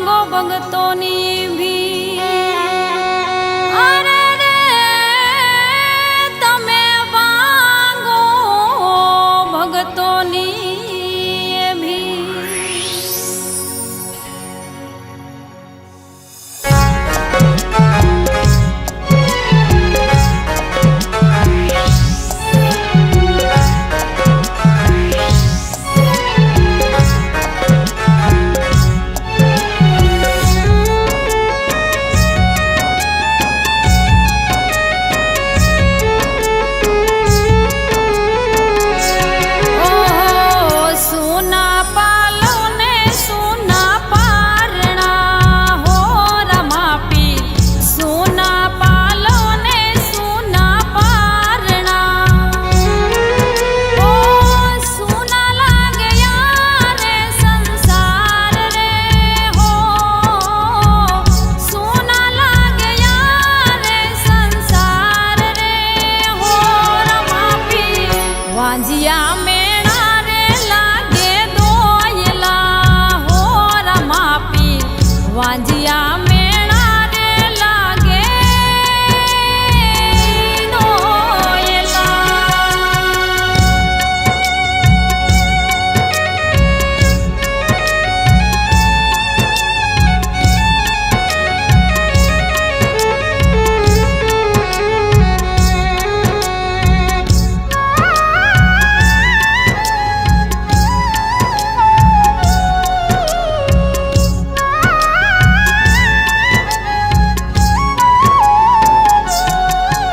સંગો ભગતોની ભી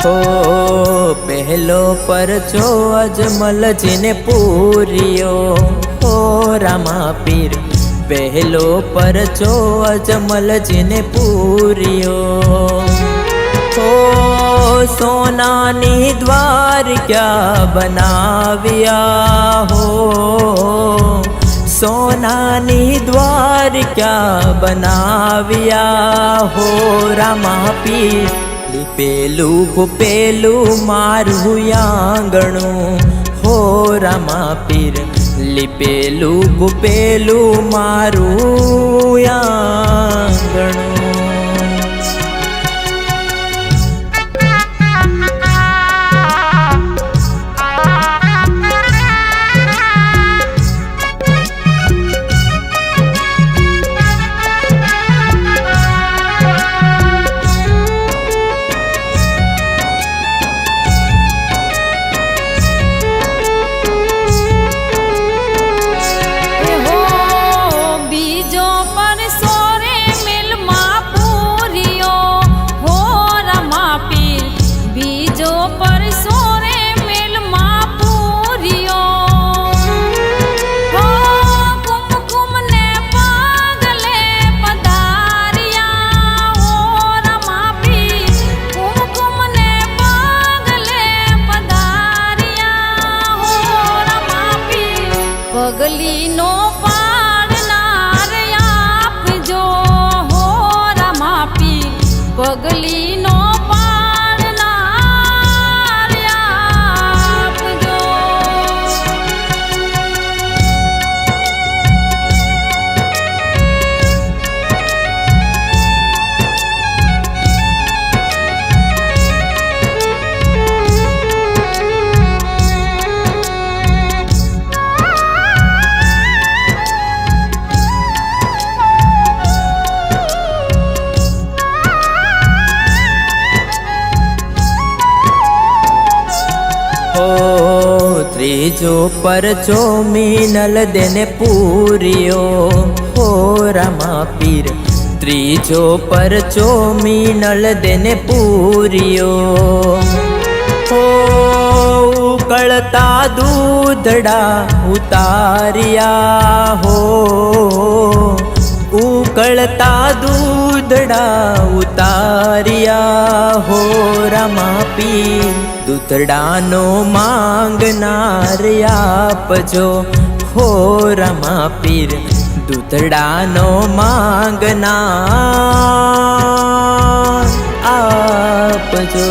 હો પહેલો પરચો અજમલજીને પૂર્યો. હો રામા પીર પહેલો પરચો અજમલજીને પૂર્યો. હો સોનાની દ્વારકા બનાવ્યા હો? સોનાની દ્વારકા બનાવ્યા હો? રામા પીર લીપેલું પેલું મારું આંગણું હો રામા પીર. લીપેલું ગુપેલું મારું આંગણું. પગલીનો પાડનાર આપજો હો માપી પીર ત્રીજો પરચો મીનલ દેને પૂર્યો. હો રામા પીર, ત્રીજો પરચો મીનલ દેને પૂર્યો. હો ઉકળતા દૂધડા ઉતાર્યા હો. ઉકળતા દૂધડા ઉતાર્યા હો રામા પીર દૂધડાનો માંગનાર આપજો હો રામા પીર દૂધડાનો માંગનાર આપજો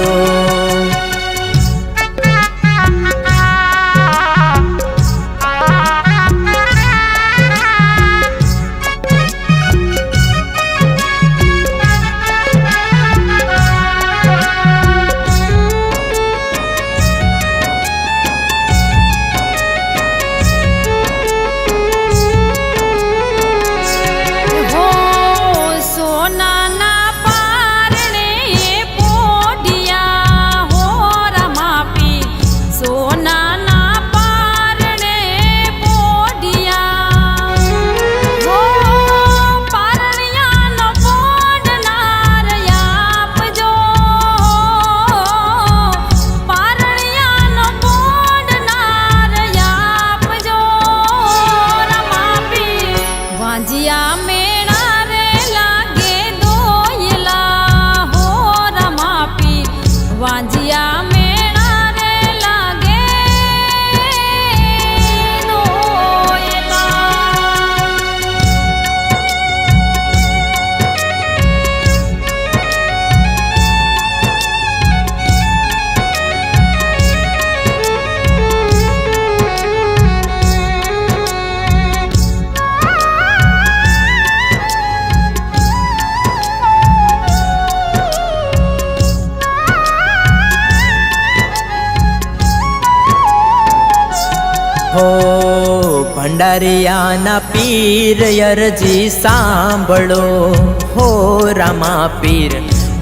હો, ભંડારિયાના પીર અરજી સાંભળો. હો, રામા પીર,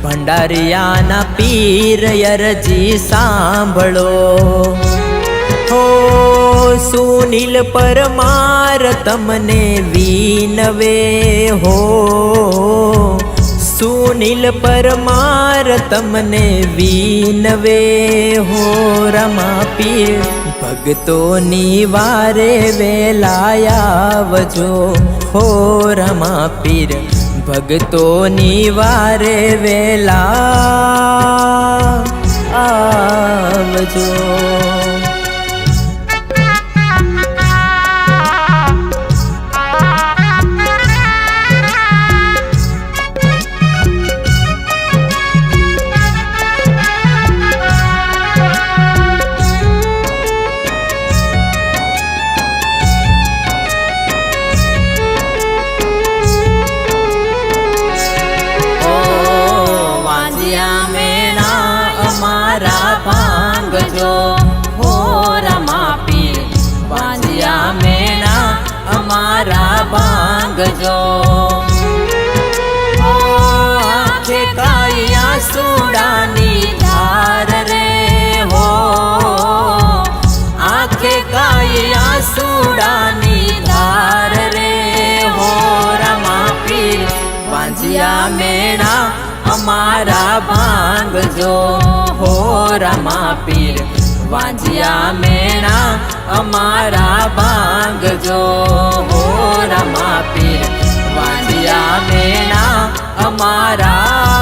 ભંડારિયાના પીર અરજી સાંભળો. હો, સુનિલ પરમાર, તમને વિનવે. હો, સુનિલ પરમાર, તમને વિનવે. હો, રમા પીર. ભક્તોની વારે વેલાયાવજો હો રમા પીર ભગતોની વારે વેલા આવજો. ભાંગજો હો રમા પીર વાંજિયા મેણા અમારા ભાંગજો. હો રમા પીર વાંજિયા મેણા અમારા